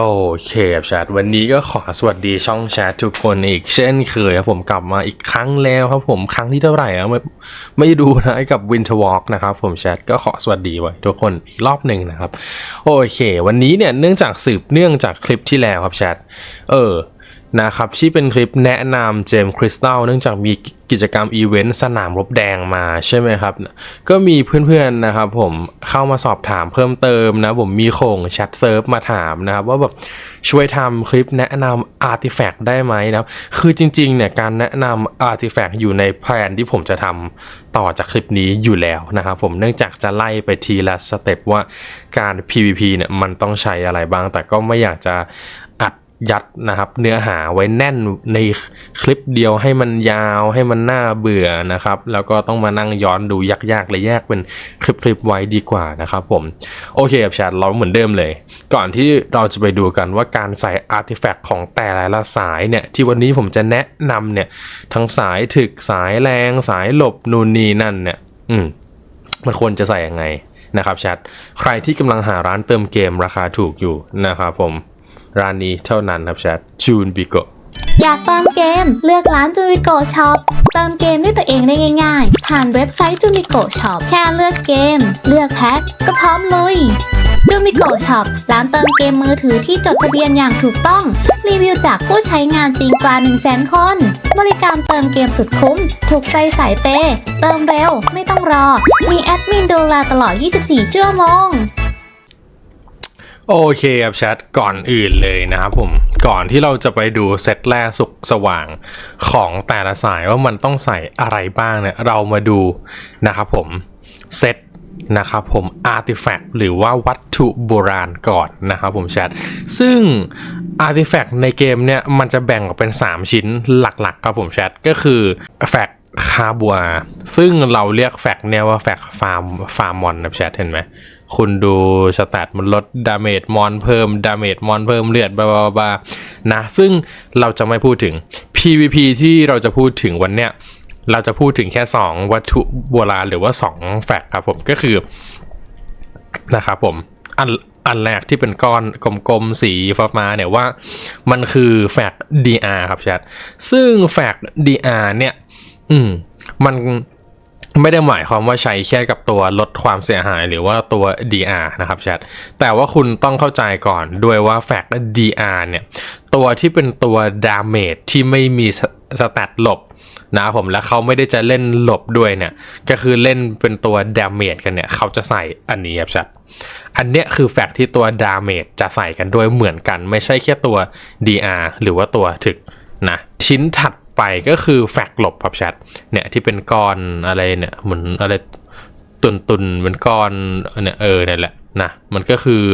โอเคครับแชทวันนี้ก็ขอสวัสดีช่องแชททุกคนอีกเช่นเคยครับผมกลับมาอีกครั้งแล้วครับผมครั้งที่เท่าไหร่อะไม่ไม่ดูนะกับ Winter Walk นะครับผมแชทก็ขอสวัสดีไว้ทุกคนอีกรอบหนึ่งนะครับ โอเค วันนี้เนี่ยเนื่องจากสืบเนื่องจากคลิปที่แล้วครับแชทเออ นะครับที่เป็นคลิปแนะนำเจมส์คริสตัลเนื่องจากมีกิจกรรมอีเวนต์สนามรบแดงมาใช่ไหมครับ ก็มีเพื่อนๆนะครับผมเข้ามาสอบถามเพิ่มเติมนะผมมีโคงแชทเซิร์ฟมาถามนะครับว่าแบบช่วยทำคลิปแนะนำอาร์ติแฟกต์ได้ไหมนะครับ คือจริงๆเนี่ยการแนะนำอาร์ติแฟกต์อยู่ในแผนที่ผมจะทำต่อจากคลิปนี้อยู่แล้วนะครับผมเนื่องจากจะไล่ไปทีละสเต็ปว่าการ PVP เนี่ยมันต้องใช้อะไรบ้าง แต่ก็ไม่อยากจะ ยัดนะครับเนื้อหาไว้แน่นในคลิปเดียวให้มันยาวให้มันน่าเบื่อนะครับ แล้วก็ต้องมานั่งย้อนดูยากๆเลยแยกเป็นคลิปๆไว้ดีกว่านะครับผม โอเคครับแชทเราเหมือนเดิมเลย ก่อนที่เราจะไปดูกันว่าการใส่อาร์ติแฟกต์ของแต่ละสายเนี่ย ที่วันนี้ผมจะแนะนำเนี่ย ทั้งสายถึกสายแรงสายหลบนูนนี่นั่นเนี่ย อืมมันควรจะใส่ยังไงนะครับแชทใครที่กำลังหาร้านเติมเกมราคาถูกอยู่นะครับผม ร้านนี้เท่านั้นครับแชทจูนบิโกอยากเติมเกมเลือกร้านจูมิโกช็อปเติมเกมด้วยตัวเองได้ง่าย ๆ ผ่านเว็บไซต์จูมิโกช็อปแค่เลือกเกม เลือกแพ็คก็พร้อมลุยจูมิโกช็อปร้านเติมเกมมือถือที่จดทะเบียนอย่างถูกต้อง รีวิวจากผู้ใช้งานจริงกว่า 1 0 0 0 0 0 คน บริการเติมเกมสุดคุ้ม ถูกใจสายเปย์เติมเร็ว ไม่ต้องรอ มีแอดมินดูแลตลอด 24 ชั่วโมง โอเคครับแชทก่อนอื่นเลยนะครับผมก่อนที่เราจะไปดูเซตแรกสุกสว่างของแต่ละสายว่ามันต้องใส่อะไรบ้างเนี่ยเรามาดูนะครับผมเซตนะครับผมอาร์ติแฟกต์หรือว่าวัตถุโบราณก่อนนะครับผมแชทซึ่งอาร์ติแฟกต์ในเกมเนี่ยมันจะแบ่งออกเป็น 3 ชิ้นหลักๆครับผมแชทก็คือแฟก คาบัว ซึ่งเราเรียกแฟกเนี่ยว่าแฟกฟาร์มฟาร์มมอนนะแชทเห็นไหม คุณดูสแตทมันลดดาเมจมอนเพิ่มดาเมจมอนเพิ่มเลือดบาบาบานะ ซึ่งเราจะไม่พูดถึง PVP ที่เราจะพูดถึงวันเนี้ยเราจะพูดถึงแค่ 2 วัตถุโบราณหรือว่า 2 แฟกครับผมก็คือนะครับผมอันอันแรกที่เป็นก้อนกลมๆสีฟ้าๆเนี่ยว่ามันคือแฟก DR ครับแชทซึ่งแฟก DR เนี่ย อืม มันไม่ได้หมายความว่าใช้แค่กับตัวลดความเสียหายหรือว่าตัว DR นะครับแชท แต่ว่าคุณต้องเข้าใจก่อนด้วยว่าแฟกต์ DR เนี่ย ตัวที่เป็นตัวดาเมจที่ไม่มีสแตทหลบนะผมแล้วเขาไม่ได้จะเล่นหลบด้วยเนี่ย ก็คือเล่นเป็นตัวดาเมจกันเนี่ย เขาจะใส่อันนี้ครับชัดอันเนี้ยคือแฟกต์ที่ตัวดาเมจจะใส่กันด้วยเหมือนกัน ไม่ใช่แค่ตัว DR หรือว่าตัวถึกนะ ชิ้นถัด ไปก็คือแฟกหลบครับชัดเนี่ยที่เป็นก้อนอะไรเนี่ยเหมือนอะไรตุนตุนๆเป็นก้อนเนี่ยเออเนี่ยแหละนะมันก็คือ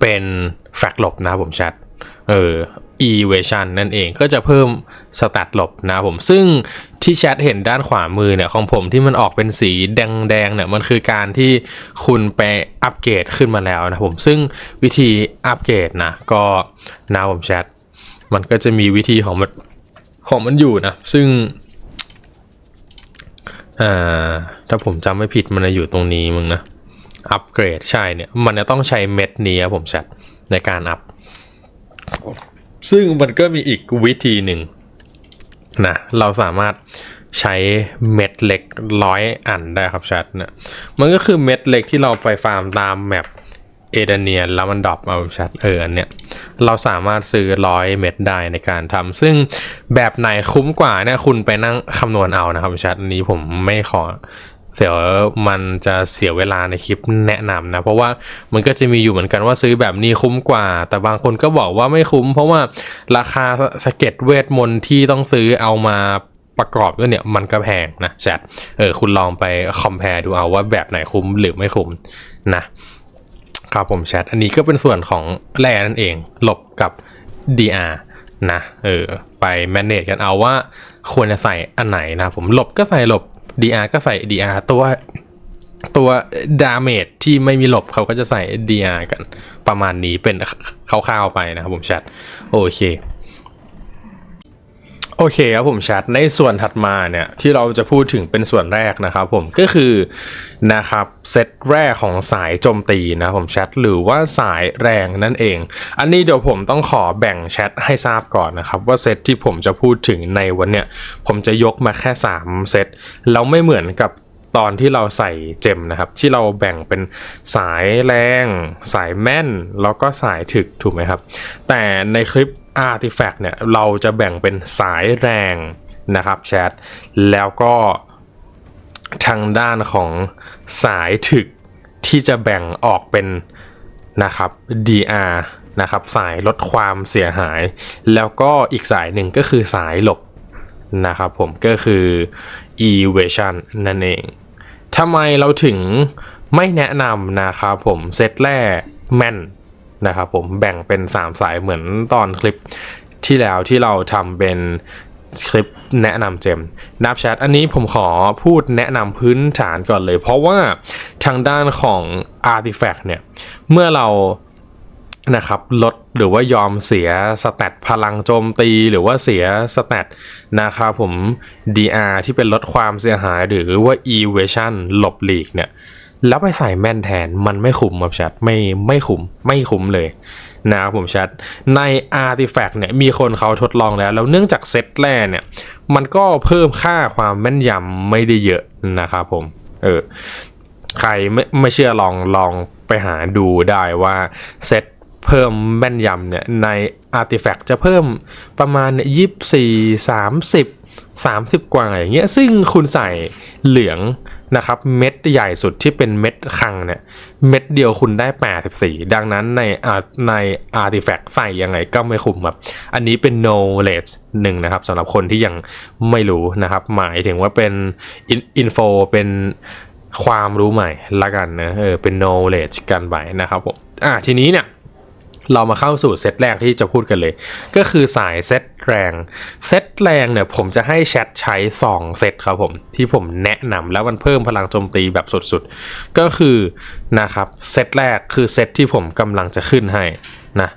เป็นแฟกหลบนะผมแชทเออ evasion นั่นเองก็จะเพิ่มสแตทหลบนะผมซึ่งที่แชทเห็นด้านขวามือเนี่ยของผมที่มันออกเป็นสีแดงๆเนี่ยมันคือการที่คุณไปอัปเกรดขึ้นมาแล้วนะผมซึ่งวิธีอัปเกรดนะก็นะผมแชทมันก็จะมีวิธีของมัน ของมันอยู่นะ ซึ่งอ่าถ้าผมจำไม่ผิดมันจะอยู่ตรงนี้มึงนะอัปเกรดใช่เนี่ย มันจะต้องใช้เม็ดนี้ครับผมแชทในการอัพ ซึ่งมันก็มีอีกวิธีหนึ่งนะเราสามารถใช้เม็ดเล็กร้อยอันได้ครับแชทเนี่ยมันก็คือเม็ดเล็กที่เราไปฟาร์มตามแมป เอเดเนียนแล้วมันดรอปมาแชทเอออันเนี่ยเราสามารถซื้อร้อยเม็ดได้ในการทำซึ่งแบบไหนคุ้มกว่าเนี่ยคุณไปนั่งคำนวณเอานะครับแชทอันนี้ผมไม่ขอเสียมันจะเสียเวลาในคลิปแนะนำนะ เพราะว่ามันก็จะมีอยู่เหมือนกันว่าซื้อแบบนี้คุ้มกว่า แต่บางคนก็บอกว่าไม่คุ้ม เพราะว่าราคาสเก็ตเวทมนต์ที่ต้องซื้อเอามาประกอบด้วยเนี่ยมันก็แพงนะแชทเออคุณลองไปคอมเพลดูเอาว่าแบบไหนคุ้มหรือไม่คุ้มนะ ครับผมแชทอันนี้ก็เป็นส่วนของแร่นั่นเองหลบกับ DR นะเออไป manage กันเอาว่าควรจะใส่อันไหนนะผมหลบก็ใส่หลบ DR ก็ใส่ DR ตัวตัวดาเมจที่ไม่มีหลบเขาก็จะใส่ DR กันประมาณนี้เป็นคร่าวๆไปนะครับผมแชทโอเค โอเคครับผมแชทในส่วนถัดมาเนี่ยที่เราจะพูดถึงเป็นส่วนแรกนะครับผมก็คือนะครับเซตแรกของสายโจมตีนะผมแชทหรือว่าสายแรงนั่นเอง อันนี้เดี๋ยวผมต้องขอแบ่งแชทให้ทราบก่อนนะครับว่าเซตที่ผมจะพูดถึงในวันเนี้ยผมจะยกมาแค่ 3 เซตแล้วไม่เหมือนกับตอนที่เราใส่เจมนะครับ ที่เราแบ่งเป็นสายแรง สายแม่น แล้วก็สายถึกถูกไหมครับ แต่ในคลิป Artifact เนี่ยเราจะแบ่งเป็นสายแรงนะครับแชทแล้วก็ทางด้านของสายถึกที่จะแบ่งออกเป็นนะครับ DR นะครับสายลดความเสียหาย แล้วก็อีกสายหนึ่งก็คือสายหลบนะครับผมก็คือ evasion นั่นเองทำไมเราถึงไม่แนะนำนะครับผมเซตแรกแม่น นะครับผมแบ่งเป็น 3 สายเหมือนตอนคลิปที่แล้วที่เราทำเป็นคลิปแนะนำเจมนับแชทอันนี้ผมขอพูดแนะนำพื้นฐานก่อนเลย เพราะว่าทางด้านของ Artifact เนี่ย เมื่อเรานะครับลดหรือว่ายอมเสียสแตทพลังโจมตี หรือว่าเสียสแตทนะครับผม DR ที่เป็นลดความเสียหายหรือว่า evasion หลบหลีกเนี่ย แล้วไปใส่แม่นแทนมันไม่คุ้มครับแชทไม่ไม่คุ้มไม่คุ้มเลยนะครับผมแชทใน Artifact เนี่ยมีคนเขาทดลองแล้ว แล้วเนื่องจากเซตแรกเนี่ย มันก็เพิ่มค่าความแม่นยำไม่ได้เยอะนะครับผม เออ ใครไม่ไม่เชื่อลองลองไปหาดูได้ว่าเซตเพิ่มแม่นยำเนี่ยใน Artifact จะเพิ่มประมาณยี่สี่สามสิบ30กว่าอย่างเงี้ยซึ่งคุณใส่เหลือง นะครับเม็ดใหญ่สุดที่เป็นเม็ดคังเนี่ยเม็ดเดียวคุณได้ 84 ดังนั้นในอาใน Artifact ใส่ยังไงก็ไม่คุ้มครับ อันนี้เป็น knowledge หนึ่งนะครับสำหรับคนที่ยังไม่รู้นะครับ หมายถึงว่าเป็น in- info เป็นความรู้ใหม่ละกันนะเออเป็น knowledge กันไปนะครับผมอะทีนี้เนี่ย เรามาเข้าสู่เซตแรกที่จะพูดกันเลย ก็คือสายเซตแรง เซตแรงเนี่ยผมจะให้แชทใช้ 2 เซตครับผม ที่ผมแนะนำแล้วมันเพิ่มพลังโจมตีแบบสุดๆ ก็คือนะครับเซตแรกคือเซตที่ผมกำลังจะขึ้นให้นะ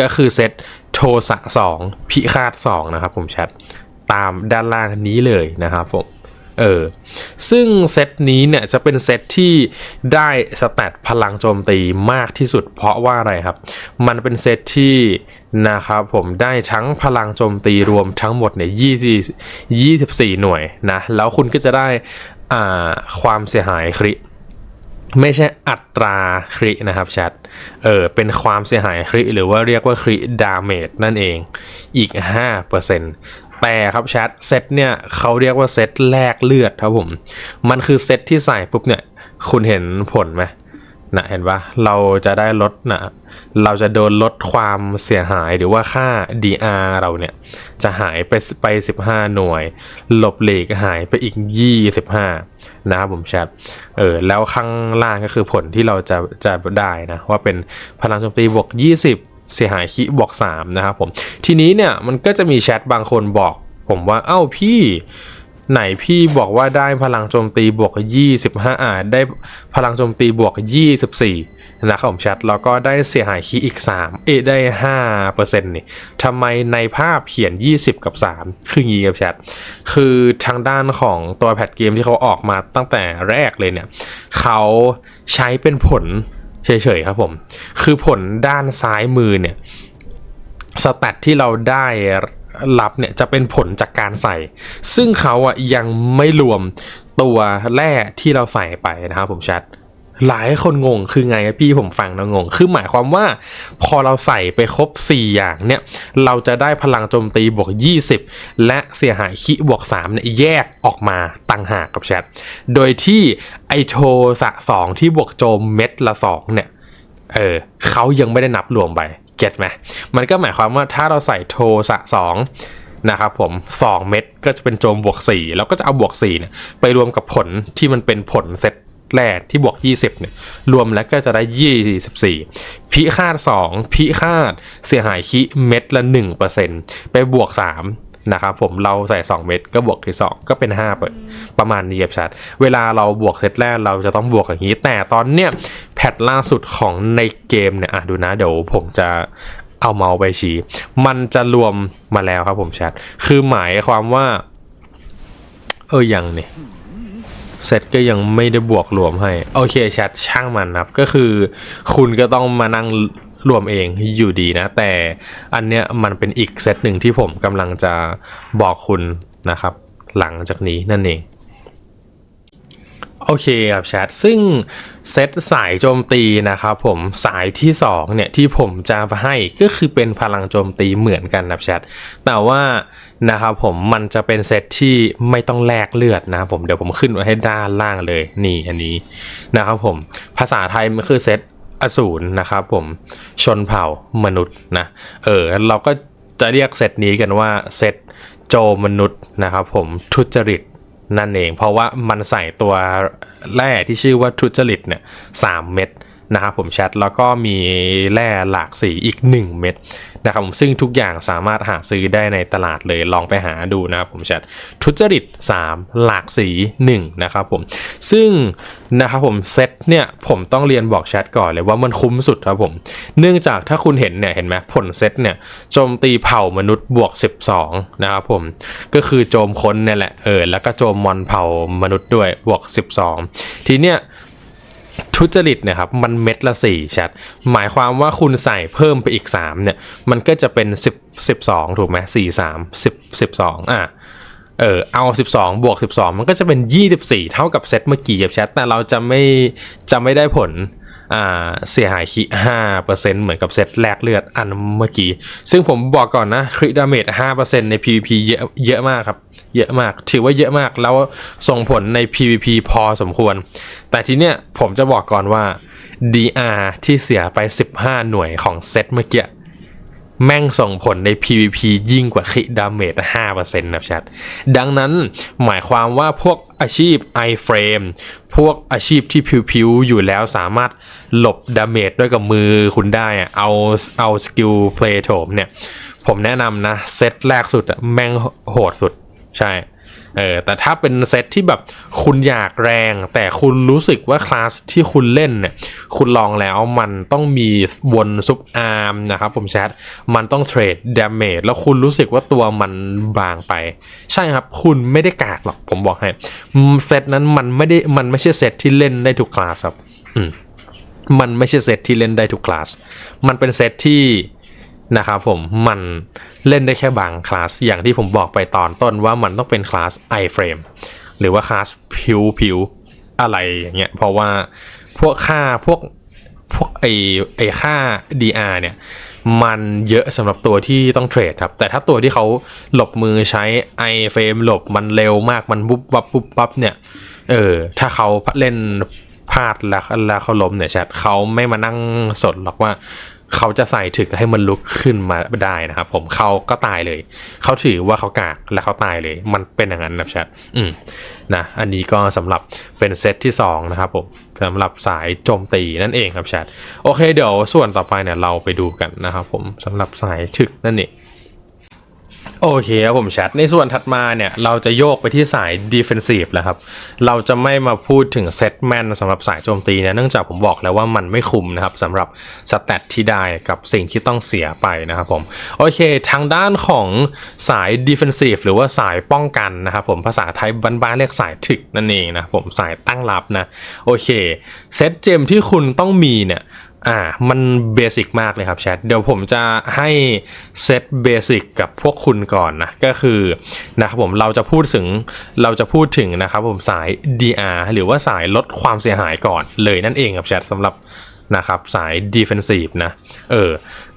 ก็คือเซตโทสะ 2 พิฆาต 2 นะครับผมแชทตามด้านล่างนี้เลยนะครับผม เออ ซึ่งเซตนี้เนี่ยจะเป็นเซตที่ได้สแตทพลังโจมตีมากที่สุด เพราะว่าอะไรครับ มันเป็นเซตที่นะครับผมได้ทั้งพลังโจมตีรวมทั้งหมดเนี่ย24หน่วยนะ แล้วคุณก็จะได้อ่าความเสียหายคริไม่ใช่อัตราครินะครับแชท เออ เป็นความเสียหายคริหรือว่าเรียกว่าคริดาเมจนั่นเอง อีก 5% แต่ครับแชทเซตเนี่ยเขาเรียกว่าเซตแลกเลือดครับผม มันคือเซตที่ใส่ปุ๊บเนี่ย คุณเห็นผลไหมนะเห็นปะเราจะได้ลดนะเราจะโดนลดความเสียหายหรือว่าค่า DR เราเนี่ย จะหายไปไป 15 หน่วย หลบหลกหายไปอีก 25 นะครับผมแชทเออแล้วข้างล่างก็คือผลที่เราจะจะได้นะ ว่าเป็นพลังโจมตีบวก 20 เสียหายคิบวก3นะครับผมทีนี้เนี่ยมันก็จะมีแชทบางคนบอก ผมว่าเอ้าพี่ไหนพี่บอกว่าได้พลังโจมตีบวก 25อ่าได้พลังโจมตีบวก 24 นะครับผมแชทแล้วก็ได้เสียหายคีย์อีก 3 เอได้ 5%นี่ทำไมในภาพเขียน 20 กับ 3 คืองี้ครับแชท คือทางด้านของตัวแพทเกมที่เขาออกมาตั้งแต่แรกเลยเนี่ย เขาใช้เป็นผล เฉยๆครับผม คือผลด้านซ้ายมือเนี่ยสแตทที่เราได้รับเนี่ยจะเป็นผลจากการใส่ ซึ่งเขาอะยังไม่รวมตัวแร่ที่เราใส่ไปนะครับผมแชท หลายคนงงคือไงพี่ผมฟังแล้วงง คือหมายความว่า พอเราใส่ไปครบ 4 อย่างเนี่ย เราจะได้พลังโจมตีบวก 20 และเสียหายคิบวก3เนี่ยแยกออกมาต่างหากกับแชท โดยที่ไอโทสะ2ที่บวกโจมเม็ดละ 2 เนี่ย เออเขายังไม่ได้นับรวมไป เก็ตไหม มันก็หมายความว่าถ้าเราใส่โทสะสองนะครับผม 2 เม็ดก็จะเป็นโจมบวก 4 แล้วก็จะเอาบวก4เนี่ยไปรวมกับผลที่มันเป็นผลเซต แรกที่บวก 20เนี่ยรวมแล้วก็จะได้ 24 พิฆาต 2 พิฆาตเสียหายคิเม็ดละ 1%ไปบวก 3นะครับผมเราใส่ 2 เม็ดก็บวกที่2ก็เป็น5เปิดประมาณนี้ครับชัดเวลาเราบวกเซตแรกเราจะต้องบวกอย่างนี้ แต่ตอนเนี้ยแพทล่าสุดของในเกมเนี่ยอะดูนะเดี๋ยวผมจะเอาเมาส์ไปชี้ มันจะรวมมาแล้วครับผมแชทคือหมายความว่า เออยังเนี่ย เซตก็ยังไม่ได้บวกรวมให้ โอเคแชทช่างมันครับ ก็คือคุณก็ต้องมานั่งรวมเองอยู่ดีนะ แต่อันเนี้ยมันเป็นอีกเซตหนึ่งที่ผมกำลังจะบอกคุณนะครับ หลังจากนี้นั่นเองโอเคครับแชทซึ่งเซตสายโจมตีนะครับผมสายที่2เนี่ยที่ผมจะให้ก็คือเป็นพลังโจมตีเหมือนกันนะแชทแต่ว่า นะครับผมมันจะเป็นเซตที่ไม่ต้องแลกเลือดนะครับผมเดี๋ยวผมขึ้นไว้ให้ด้านล่างเลยนี่อันนี้นะครับผมภาษาไทยมันคือเซตอสูรนะครับผมชนเผ่ามนุษย์นะเออเราก็จะเรียกเซตนี้กันว่าเซตโจมนุษย์นะครับผมทุจริตนั่นเอง เพราะว่ามันใส่ตัวแร่ที่ชื่อว่าทุจริตเนี่ยสามเม็ด นะครับผมแชทแล้วก็มีแร่หลากสีอีก 1 เม็ดนะครับผมซึ่งทุกอย่างสามารถหาซื้อได้ในตลาดเลยลองไปหาดูนะครับผมแชททุจริต 3 หลากสี 1 นะครับผมซึ่งนะครับผมเซตเนี่ยผมต้องเรียนบอกแชทก่อนเลยว่ามันคุ้มสุดครับผมเนื่องจากถ้าคุณเห็นเนี่ยเห็นไหมผลเซตเนี่ยโจมตีเผ่ามนุษย์บวก 12 นะครับผมก็คือโจมคนเนี่ยแหละเออแล้วก็โจมมอนเผ่ามนุษย์ด้วยบวก 12 ทีเนี้ย ทุจริตเนี่ยครับมันเม็ดละ4แชทหมายความว่าคุณใส่เพิ่มไปอีก 3 เนี่ย มันก็จะเป็น 10 12 ถูกไหม4 3 10 12อะเออเอา 12 บวก 12 มันก็จะเป็น 24 เท่ากับเซตเมื่อกี้กับแชทแต่เราจะไม่จะไม่ได้ผล เสียหายคิ5%เหมือนกับเซตแลกเลือดอันเมื่อกี้ ซึ่งผมบอกก่อนนะคริดาเมจ5%ใน PVP เยอะเยอะมากครับ เยอะมาก ถือว่าเยอะมาก แล้วส่งผลใน PVP พอสมควร แต่ทีเนี้ยผมจะบอกก่อนว่า DR ที่เสียไป 15 หน่วยของเซตเมื่อกี้ แม่งส่งผลใน PVP ยิ่งกว่าคิดาเมจ5%นะชัด ดังนั้นหมายความว่าพวกอาชีพ iframe พวกอาชีพที่ผิวๆอยู่แล้วสามารถหลบดาเมจด้วยกับมือคุณได้อะเอาเอาสกิลเพลย์โถมเนี่ย ผมแนะนำนะ เซตแรกสุดแม่งโหดสุดใช่ เออแต่ถ้าเป็นเซตที่แบบคุณอยากแรง แต่คุณรู้สึกว่าคลาสที่คุณเล่นเนี่ยคุณลองแล้วมันต้องมีวนซุปอาร์มนะครับผมแชทมันต้องเทรดดาเมจแล้วคุณรู้สึกว่าตัวมันบางไป ใช่ครับคุณไม่ได้กากหรอกผมบอกให้เซตนั้นมันไม่ได้มันไม่ใช่เซตที่เล่นได้ทุกคลาสครับ อืมมันไม่ใช่เซตที่เล่นได้ทุกคลาส มันเป็นเซตที่ นะครับผมมันเล่นได้แค่บางคลาสอย่างที่ผมบอกไปตอนต้นว่ามันต้องเป็นคลาส iframe หรือว่าคลาสผิวผิวอะไรอย่างเงี้ยเพราะว่าพวกค่าพวกพวกไอไอค่า DR เนี่ยมันเยอะสำหรับตัวที่ต้องเทรดครับ แต่ถ้าตัวที่เขาหลบมือใช้ iframe หลบมันเร็วมากมันวุบวับวุบวับเนี่ยเออถ้าเขาเล่นพลาดแล้วแล้วเขาล้มเนี่ยแชทเขาไม่มานั่งสดหรอกว่า เขาจะใส่ถึกให้มันลุกขึ้นมาได้นะครับผมเขาก็ตายเลย เขาถือว่าเขากากและเขาตายเลย มันเป็นอย่างนั้นนะครับแชทอืมนะอันนี้ก็สำหรับเป็นเซตที่2นะครับผมสำหรับสายโจมตีนั่นเองครับแชทโอเคเดี๋ยวส่วนต่อไปเนี่ยเราไปดูกันนะครับผมสำหรับสายถึกนั่นเอง โอเคครับผมแชทในส่วนถัดมาเนี่ย เราจะโยกไปที่สาย defensive แล้วครับ เราจะไม่มาพูดถึงเซตแมนสำหรับสายโจมตีเนี่ยเนื่องจากผมบอกแล้วว่ามันไม่คุ้มนะครับสำหรับสแตทที่ได้กับสิ่งที่ต้องเสียไปนะครับผมโอเค ทางด้านของสาย defensive หรือว่าสายป้องกันนะครับผมภาษาไทยบ้านๆเรียกสายถึกนั่นเองนะผมสายตั้งรับนะโอเคเซตเจมที่คุณต้องมีเนี่ย อ่ามันเบสิกมากเลยครับแชทเดี๋ยวผมจะให้เซตเบสิกกับพวกคุณก่อนนะก็คือนะครับผมเราจะพูดถึงเราจะพูดถึงนะครับผมสาย DR หรือว่าสายลดความเสียหายก่อนเลยนั่นเองครับแชทสำหรับนะครับสาย defensive นะเออ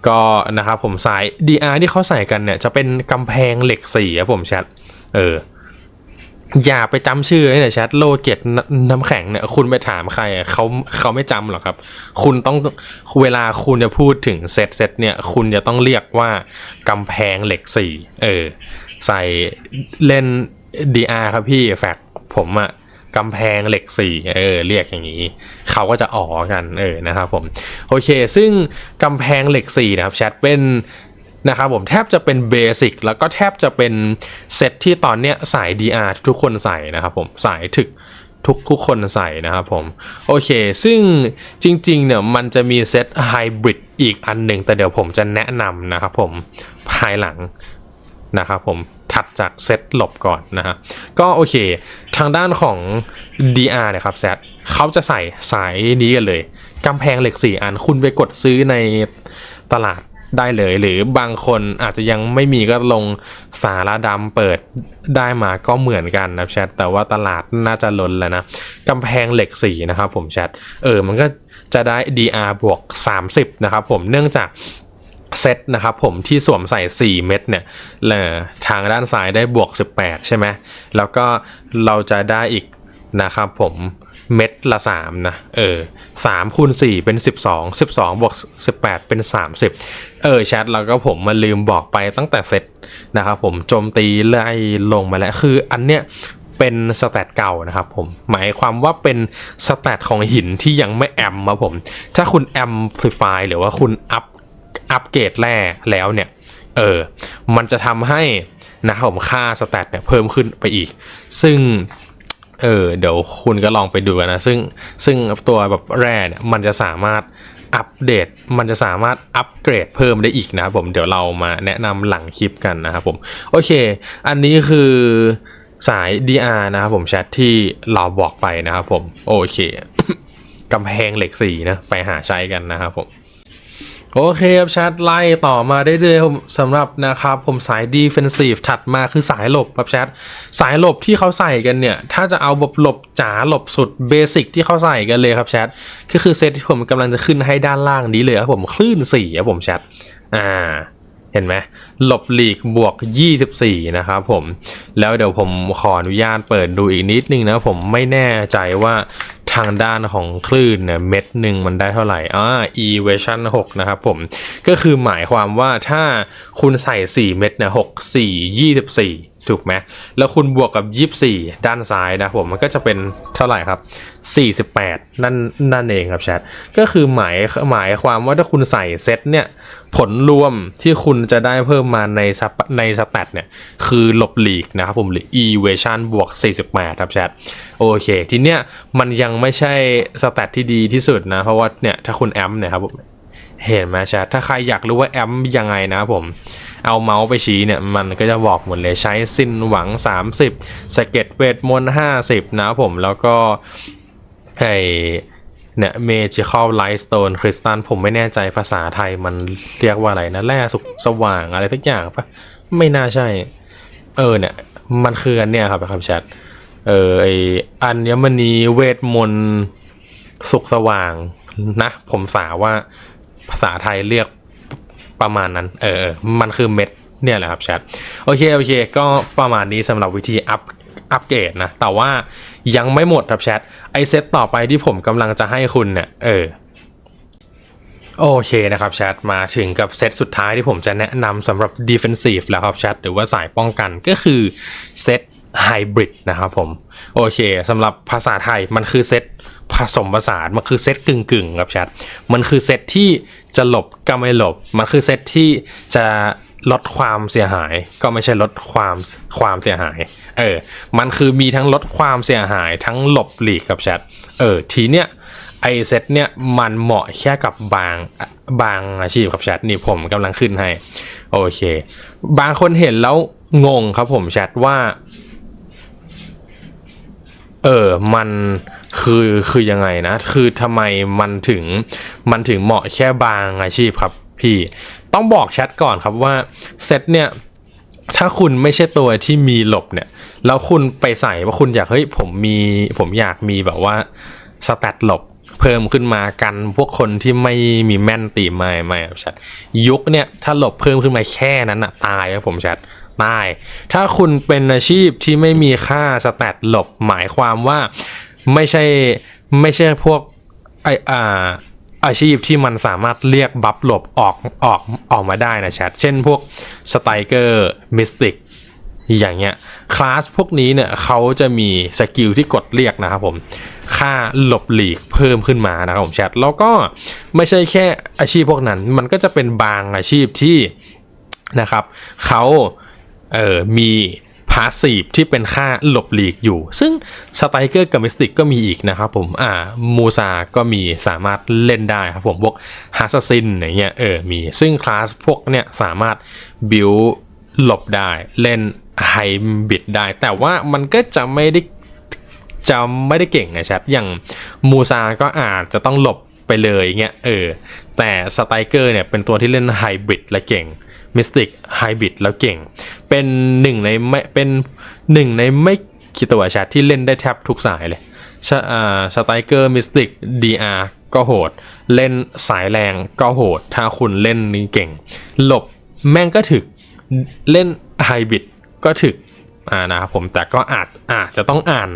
ก็นะครับผมสาย DR ที่เขาใส่กันเนี่ยจะเป็นกำแพงเหล็กสีครับผมแชทเออ อย่าไปจำชื่อเนี่ยแชทโลเกตน้ำแข็งเนี่ยคุณไปถามใครเขาเขาไม่จำหรอกครับ คุณต้องเวลาคุณจะพูดถึงเซตเซตเนี่ย คุณจะต้องเรียกว่ากำแพงเหล็กสี่เออ ใส่เล่น DR ครับพี่แฟกผมอะกำแพงเหล็กสี่เออเรียกอย่างนี้ เขาก็จะอ๋อกันเออนะครับผม โอเค ซึ่งกำแพงเหล็กสี่นะครับแชทเป็น นะครับผมแทบจะเป็นเบสิกแล้วก็แทบจะเป็นเซตที่ตอนเนี้ยสาย DR ทุกคนใส่นะครับผมสายถึกทุกทุกคนใส่นะครับผม โอเค ซึ่งจริง ๆ เนี่ยมันจะมีเซตไฮบริดอีกอันหนึ่งแต่เดี๋ยวผมจะแนะนำนะครับผมภายหลังนะครับผมถัดจากเซตหลบก่อนนะฮะก็โอเค ทางด้านของ DR นี่ยครับแซดเขาจะใส่สายนี้กันเลยกำแพงเหล็ก 4 อันคุณไปกดซื้อในตลาด ได้เลย หรือบางคนอาจจะยังไม่มีก็ลงสาระดำเปิดได้มาก็เหมือนกันนะแชทแต่ว่าตลาดน่าจะล้นแล้วนะกำแพงเหล็ก4นะครับผมแชทเออมันก็จะได้ DR บวก 30 นะครับผมเนื่องจากเซตนะครับผมที่สวมใส่ 4 เม็ดเนี่ยทางด้านซ้ายได้บวก 18 ใช่ไหมแล้วก็เราจะได้อีกนะครับผม เม็ดละ3นะ เออ3คูณ4เป็น12 12บวก18เป็น30เออแชทแล้วก็ผมมาลืมบอกไปตั้งแต่เซตนะครับผมโจมตีไล่ลงมาแล้ว คืออันเนี้ยเป็นสแตทเก่านะครับผม หมายความว่าเป็นสแตทของหินที่ยังไม่แอมมาผม ถ้าคุณแอมพลิฟายหรือว่าคุณอัพอัปเกรดแร่แล้วเนี่ย เออ มันจะทำให้นะครับผมค่าสแตทเนี่ยเพิ่มขึ้นไปอีก ซึ่ง เออเดี๋ยวคุณก็ลองไปดูกันนะ ซึ่งซึ่งตัวแบบแร่เนี่ยมันจะสามารถอัปเดตมันจะสามารถอัปเกรดเพิ่มได้อีกนะครับผมเดี๋ยวเรามาแนะนำหลังคลิปกันนะครับผม โอเค อันนี้คือสาย DR นะครับผมแชทที่เราบอกไปนะครับผม โอเคกำแพงเหล็กสีนะ ไปหาใช้กันนะครับผม โอเคครับแชทไล่ต่อมาได้เลยๆผมสำหรับนะครับผมสาย defensive ถัดมาคือสายหลบครับแชทสายหลบที่เขาใส่กันเนี่ย ถ้าจะเอาแบบหลบจ๋าหลบสุดเบสิกที่เขาใส่กันเลยครับแชทก็คือเซตที่ผมกำลังจะขึ้นให้ด้านล่างนี้เลยครับผมคลื่น4ครับผมแชทอ่าเห็นไหมหลบหลีกบวก 24 นะครับผม แล้วเดี๋ยวผมขออนุญาตเปิดดูอีกนิดนึงนะผมไม่แน่ใจว่าางด้านของคลื่นเนี่ยเม็ดหนึ่งมันได้เท่าไหร่อ่า e version 6 นะครับผม ก็คือหมายความว่าถ้าคุณใส่ 4 เม็ดเนี่ย6 4 24 ถูกไหมแล้วคุณบวกกับ 24 ด้านซ้ายนะผมมันก็จะเป็นเท่าไหร่ครับ 48 นั่นนั่นเองครับแชทก็คือหมายหมายความว่าถ้าคุณใส่เซตเนี่ย ผลรวมที่คุณจะได้เพิ่มมาในสปในสแตทเนี่ย คือหลบหลีกนะครับผมหรือ e version บวก 48 ครับแชทโอเค ทีเนี้ยมันยังไม่ใช่สแตทที่ดีที่สุดนะ เพราะว่าเนี่ยถ้าคุณแอมเนี่ยครับผม เห็นไหมแชทถ้าใครอยากรู้ว่าแอมยังไงนะครับผม เอาเมาส์ไปชี้เนี่ย มันก็จะบอกหมดเลยใช้สิ้นหวัง 30 สเก็ตเวทมนต์50 นะผมแล้วก็ไอเนี่ย Magical Lightstone Crystal ผมไม่แน่ใจภาษาไทยมันเรียกว่าอะไรนะ แร่สุกสว่างอะไรทักอย่างปะไม่น่าใช่ เออเนี่ย มันคืออันเนี้ยครับครับแชทเออไออัญมณีเวทมนต์สุกสว่างนะ ผมสาว่า ภาษาไทยเรียกประมาณนั้น เออ มันคือเม็ดเนี่ยแหละครับแชทโอเค โอเค ก็ประมาณนี้สำหรับวิธีอัพอัปเกรดนะ แต่ว่ายังไม่หมดครับแชทไอเซตต่อไปที่ผมกำลังจะให้คุณเนี่ย เออโอเคนะครับแชทมาถึงกับเซตสุดท้ายที่ผมจะแนะนำสำหรับ defensive แล้วครับแชทหรือว่าสายป้องกันก็คือเซต hybrid นะครับผม โอเคสำหรับภาษาไทยมันคือเซต ผสมผสานมันคือเซตกึ่งกึ่งๆครับแชทมันคือเซตที่จะหลบก็ไม่หลบ มันคือเซตที่จะลดความเสียหาย ก็ไม่ใช่ลดความความเสียหาย เออ มันคือมีทั้งลดความเสียหายทั้งหลบหลีกครับแชทเออ ทีเนี้ยไอเซตเนี่ยมันเหมาะแค่กับบางบางอาชีพครับแชทนี่ผมกำลังขึ้นให้ โอเค บางคนเห็นแล้วงงครับผมแชทว่า เออ มันคือคือยังไงนะ คือทำไมมันถึงมันถึงเหมาะแค่บางอาชีพครับพี่ ต้องบอกแชทก่อนครับว่าเซตเนี่ยถ้าคุณไม่ใช่ตัวที่มีหลบเนี่ย แล้วคุณไปใส่ว่าคุณอยากเฮ้ยผมมีผมอยากมีแบบว่าสแตทหลบเพิ่มขึ้นมากันพวกคนที่ไม่มีแม่นตีไม่ไม่ครับแชทยุคเนี่ยถ้าหลบเพิ่มขึ้นมาแค่นั้นอะตายครับผมแชท ตาย ถ้าคุณเป็นอาชีพที่ไม่มีค่าสแตทหลบหมายความว่าไม่ใช่ไม่ใช่พวกไออ่าอาชีพที่มันสามารถเรียกบัฟหลบออกออกออกมาได้นะแชท เช่นพวกสไตเกอร์มิสติกอย่างเงี้ยคลาสพวกนี้เนี่ยเขาจะมีสกิลที่กดเรียกนะครับผมค่าหลบหลีกเพิ่มขึ้นมานะครับผมแชท แล้วก็ไม่ใช่แค่อาชีพพวกนั้น มันก็จะเป็นบางอาชีพที่นะครับเขา เออมีพาสซีฟที่เป็นค่าหลบหลีกอยู่ ซึ่งสไตเกอร์กับมิสติกก็มีอีกนะครับผม อ่า มูซาก็มีสามารถเล่นได้ครับผม พวกฮาสซินอย่างเงี้ย เออ มี ซึ่งคลาสพวกเนี้ยสามารถบิวหลบได้ เล่นไฮบิดได้ แต่ว่ามันก็จะไม่ได้จะไม่ได้เก่งนะครับ อย่างมูซาก็อาจจะต้องหลบไปเลยเงี้ย เออ แต่สไตเกอร์เนี่ยเป็นตัวที่เล่นไฮบริดและเก่ง มิสติกไฮบริดแล้วเก่ง เป็นหนึ่งในไม่เป็นหนึ่งในไม่กี่ตัวชาที่เล่นได้แทบทุกสายเลยชาสไตเกอร์มิสติกดีอาร์ก็โหด เล่นสายแรงก็โหด ถ้าคุณเล่นนี้เก่ง หลบแม่งก็ถึก เล่นไฮบริดก็ถึก อ่านะครับผมแต่ก็อาจอาจจะต้องอ่าน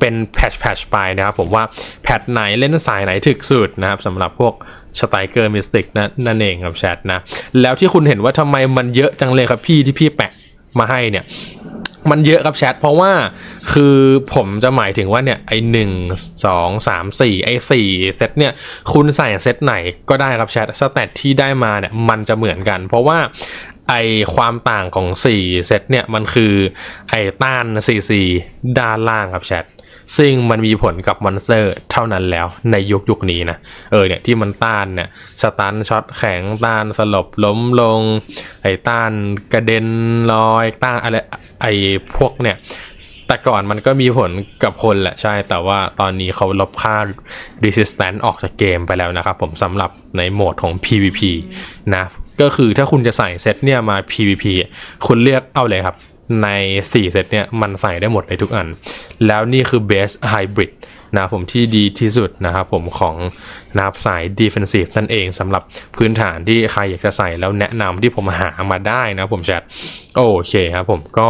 เป็นแพชแพชไปนะครับผมว่าแพทไหนเล่นสายไหนถึกสุดนะครับสำหรับพวกสไตเกอร์มิสติกนะนั่นเองครับแชทนะ แล้วที่คุณเห็นว่าทำไมมันเยอะจังเลยครับพี่ที่พี่แปะมาให้เนี่ยมันเยอะครับแชทเพราะว่าคือผมจะหมายถึงว่าเนี่ยไอหนึ่งสองสามสี่ไอสี่เซตเนี่ยคุณใส่เซตไหนก็ได้ครับแชทสแตทที่ได้มาเนี่ยมันจะเหมือนกัน เพราะว่า ไอความต่างของ 4 เซตเนี่ย มันคือไอต้าน CC ด้านล่างครับแชทซึ่งมันมีผลกับมอนสเตอร์เท่านั้นแล้วในยุคยุคนี้นะ เออเนี่ยที่มันต้านเนี่ยสตันช็อตแข็งต้านสลบล้มลง ไอ้ต้านกระเด็นลอยต้านอะไรไอ้พวกเนี่ย แต่ก่อนมันก็มีผลกับคนแหละใช่ แต่ว่าตอนนี้เขาลบค่า resistance ออกจากเกมไปแล้วนะครับผมสำหรับในโหมดของ PVP นะ ก็คือถ้าคุณจะใส่เซตเนี่ยมา PVP คุณเลือกเอาเลยครับ ใน 4 เซตเนี่ยมันใส่ได้หมดในทุกอัน แล้วนี่คือ base hybrid นะผมที่ดีที่สุดนะครับผมของนับสาย defensive นั่นเองสำหรับพื้นฐานที่ใครอยากจะใส่แล้วแนะนำที่ผมหามาได้นะผมแชทโอเคครับผมก็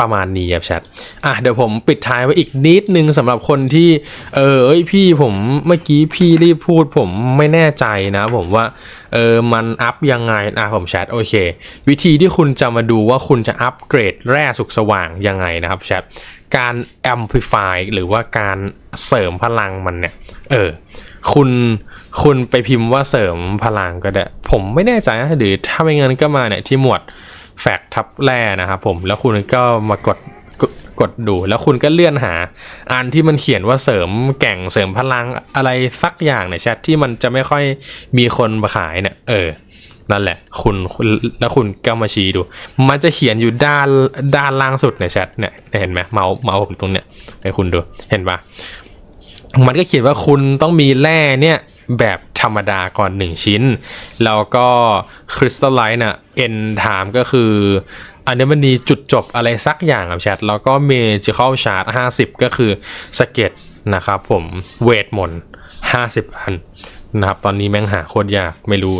ประมาณนี้ครับแชทอะเดี๋ยวผมปิดท้ายไว้อีกนิดนึงสำหรับคนที่ เออเอ้ยพี่ผมเมื่อกี้พี่รีบพูดผมไม่แน่ใจนะผมว่าเออมันอัพยังไงอะผมแชทโอเค วิธีที่คุณจะมาดูว่าคุณจะอัปเกรดแร่สุกสว่างยังไงนะครับแชทการ amplify หรือว่าการเสริมพลังมันเนี่ย เออ คุณ คุณไปพิมพ์ว่าเสริมพลังก็ได้ ผมไม่แน่ใจนะหรือถ้าไม่งั้นก็มาเนี่ยที่หมวด แฟกทับแร่นะครับผมแล้วคุณก็มากดกดดู แล้วคุณก็เลื่อนหา อันที่มันเขียนว่าเสริมแก่งเสริมพลังอะไรสักอย่างในแชทที่มันจะไม่ค่อยมีคนมาขายเนี่ยเออนั่นแหละ คุณคุณแล้วคุณก็มาชี้ดู มันจะเขียนอยู่ด้านด้านล่างสุดในแชทเนี่ยเห็นไหมเมาส์เมาส์ผมตรงเนี้ยให้คุณดูเห็นปะมันก็เขียนว่าคุณต้องมีแร่เนี่ยแบบ ธรรมดาก่อน 1 ชิ้น แล้วก็คริสตัลไลท์น่ะ end time ก็คือ อันนี้มันมีจุดจบอะไรสักอย่างครับแชทแล้วก็เมจิคอลชาร์50 ก็คือสเก็ตนะครับผมเวทมนต์50 อันนะครับ ตอนนี้แม่งหาโคตรยากไม่รู้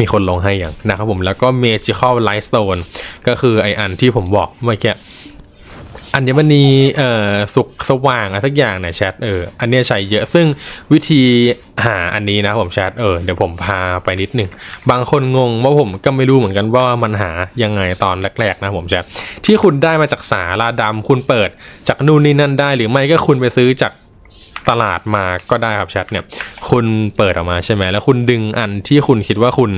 มีคนลงให้อย่างนะครับผมแล้วก็ Magical Lightstone ก็คือไออันที่ผมบอกเมื่อกี้ อัญมณีเอ่อสุกสว่างอะไรสักอย่างเนี่ยแชทเอออันเนี้ยใช้เยอะซึ่งวิธีหาอันนี้นะผมแชทเออเดี๋ยวผมพาไปนิดหนึ่งบางคนงงว่าผมก็ไม่รู้เหมือนกันว่ามันหายังไงตอนแรกๆนะผมแชทที่คุณได้มาจากสาลาดำคุณเปิดจากนู่นนี่นั่นได้ หรือไม่ก็คุณไปซื้อจากตลาดมาก็ได้ครับแชทเนี่ย คุณเปิดออกมาใช่ไหมแล้วคุณดึงอันที่คุณคิดว่าคุณ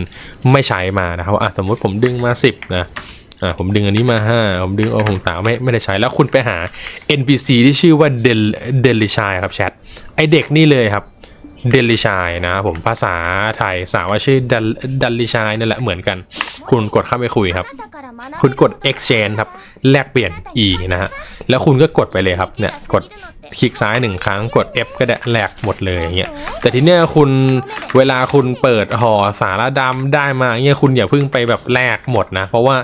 ไม่ใช้มานะครับอะสมมุติผมดึงมา 10นะ อ่าผมดึงอันนี้มา5ผมดึงโอ้ผมสามไม่ไม่ได้ใช้แล้วคุณไปหา NPC ที่ชื่อว่าเดลเดลิชายครับแชทไอเด็กนี่เลยครับ เดลิชายนะครับผมภาษาไทยสาวว่าชื่อดัลดัลลิชายนั่นแหละเหมือนกัน คุณกดเข้าไปคุยครับ คุณกด exchange ครับแลกเปลี่ยน e นะฮะแล้วคุณก็กดไปเลยครับเนี่ยกดคลิกซ้ายหนึ่งครั้งกด F ก็ได้แลกหมดเลยอย่างเงี้ยแต่ทีเนี้ยคุณเวลาคุณเปิดห่อสารดำได้มาเงี้ยคุณอย่าเพิ่งไปแบบแลกหมดนะ เพราะว่า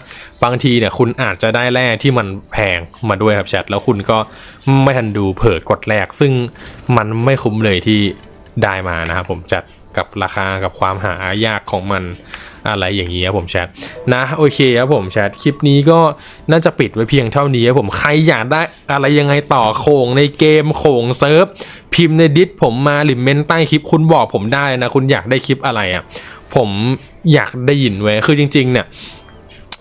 บางทีเนี่ยคุณอาจจะได้แร่ที่มันแพงมาด้วยครับแชทแล้วคุณก็ไม่ทันดูเผลอกดแลกซึ่งมันไม่คุ้มเลยที่ ได้มานะครับผมจัดกับราคากับความหายากของมันอะไรอย่างนี้ครับผมแชทนะโอเคครับผมแชทคลิปนี้ก็น่าจะปิดไว้เพียงเท่านี้ครับผมใครอยากได้อะไรยังไงต่อโขงในเกมโขงเซิร์ฟพิมพ์ในดิสผมมาหรือเมนใต้คลิปคุณบอกผมได้นะคุณอยากได้คลิปอะไรอะผมอยากได้ยินไว้คือจริง ๆ เนี่ย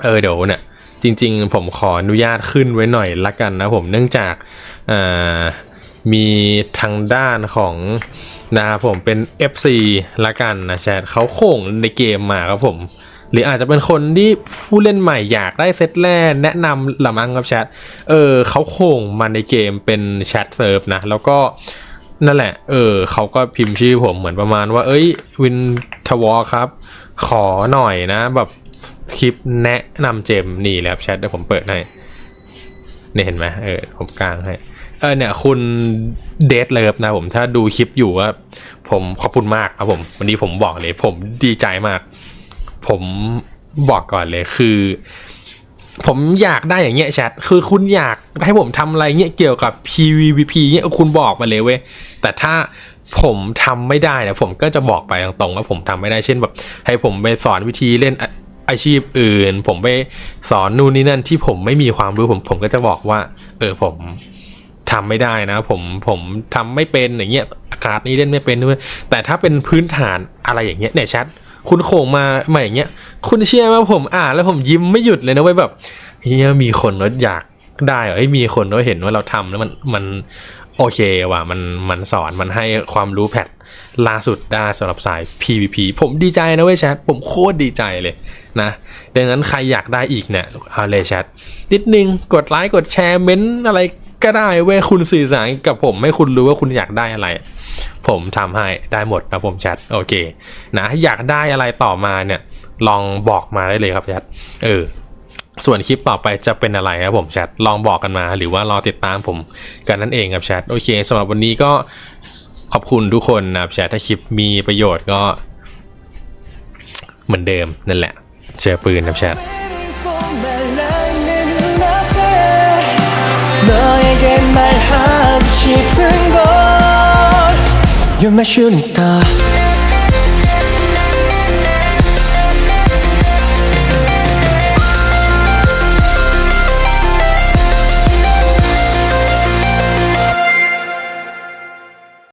เออเดี๋ยวเนี่ยจริง ๆ ผมขออนุญาตขึ้นไว้หน่อยละกันนะผมเนื่องจากอ่า มีทางด้านของนะครับผมเป็น FC ละกันนะแชทเขาโค้งในเกมมาครับผม หรืออาจจะเป็นคนที่ผู้เล่นใหม่อยากได้เซตแรกแนะนำละมั้งครับแชทเออเขาโค้งมาในเกมเป็นแชทเซิร์ฟนะ แล้วก็นั่นแหละ เออเขาก็พิมพ์ชื่อผมเหมือนประมาณว่า เอ้ยวินทวอครับ ขอหน่อยนะ แบบคลิปแนะนำเจมนี่แหละครับแชทเดี๋ยวผมเปิดให้เนี่ยเห็นไหมเออผมกลางให้ เออเนี่ยคุณเดทเลิฟนะผมถ้าดูคลิปอยู่ว่าผมขอบคุณมากครับผม วันนี้ผมบอกเลย ผมดีใจมาก ผมบอกก่อนเลยคือ ผมอยากได้อย่างเงี้ยแชทคือคุณอยากให้ผมทำอะไรเงี้ยเกี่ยวกับ PVP เงี้ยคุณบอกมาเลยเว้ยแต่ถ้าผมทำไม่ได้เนี่ยผมก็จะบอกไปตรงๆว่าผมทำไม่ได้เช่นแบบ ให้ผมไปสอนวิธีเล่นอาชีพอื่น ผมไปสอนนู่นนี่นั่นที่ผมไม่มีความรู้ผมผมก็จะบอกว่า เออผม ทำไม่ได้นะ ผมผมทำไม่เป็นอย่างเงี้ยอากาศนี้เล่นไม่เป็นด้วยแต่ถ้าเป็นพื้นฐานอะไรอย่างเงี้ยเนี่ยแชทคุณโขงมาใหม่อย่างเงี้ยคุณเชื่อไหมว่าผมอ่านแล้วผมยิ้มไม่หยุดเลยนะเว้ยแบบเฮียมีคนว่าอยากได้เหรอเฮ้มีคนว่าเห็นว่าเราทำแล้วมันมันโอเคว่ะมันมันสอนมันให้ความรู้แพทล่าสุดได้สำหรับสาย PVP ผมดีใจนะเว้ยแชทผมโคตรดีใจเลยนะดังนั้นใครอยากได้อีกเนี่ยเอาเลยแชทนิดนึงกดไลค์กดแชร์เม้นต์อะไร ก็ได้เว้ยคุณสื่อสารกับผมให้คุณรู้ว่าคุณอยากได้อะไร ผมทำให้ได้หมดนะผมแชทโอเค นะอยากได้อะไรต่อมาเนี่ย ลองบอกมาได้เลยครับแชทเออ ส่วนคลิปต่อไปจะเป็นอะไรครับผมแชทลองบอกกันมา หรือว่ารอติดตามผมกันนั่นเองครับแชทโอเคสำหรับวันนี้ก็ขอบคุณทุกคนนะครับแชทถ้าคลิปมีประโยชน์ก็ เหมือนเดิมนั่นแหละเจอปืนครับแชท 너에게 말하고 싶은 걸 You're my shooting star